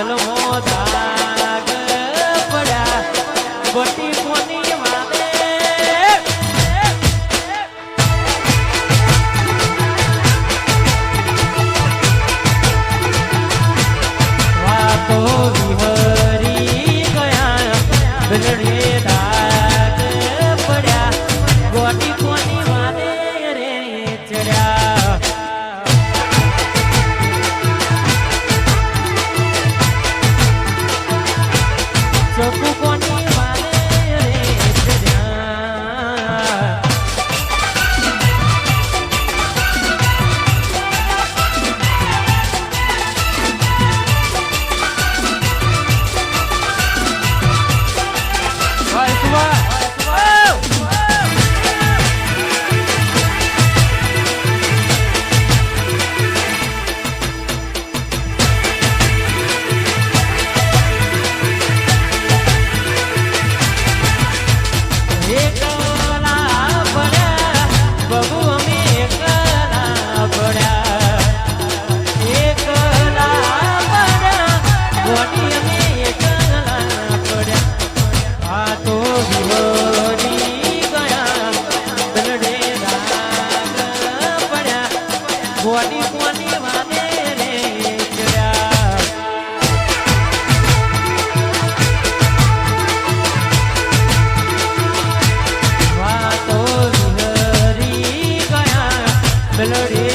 દિલમાં દાગ પડ્યા બટી કોની so Derecha. melody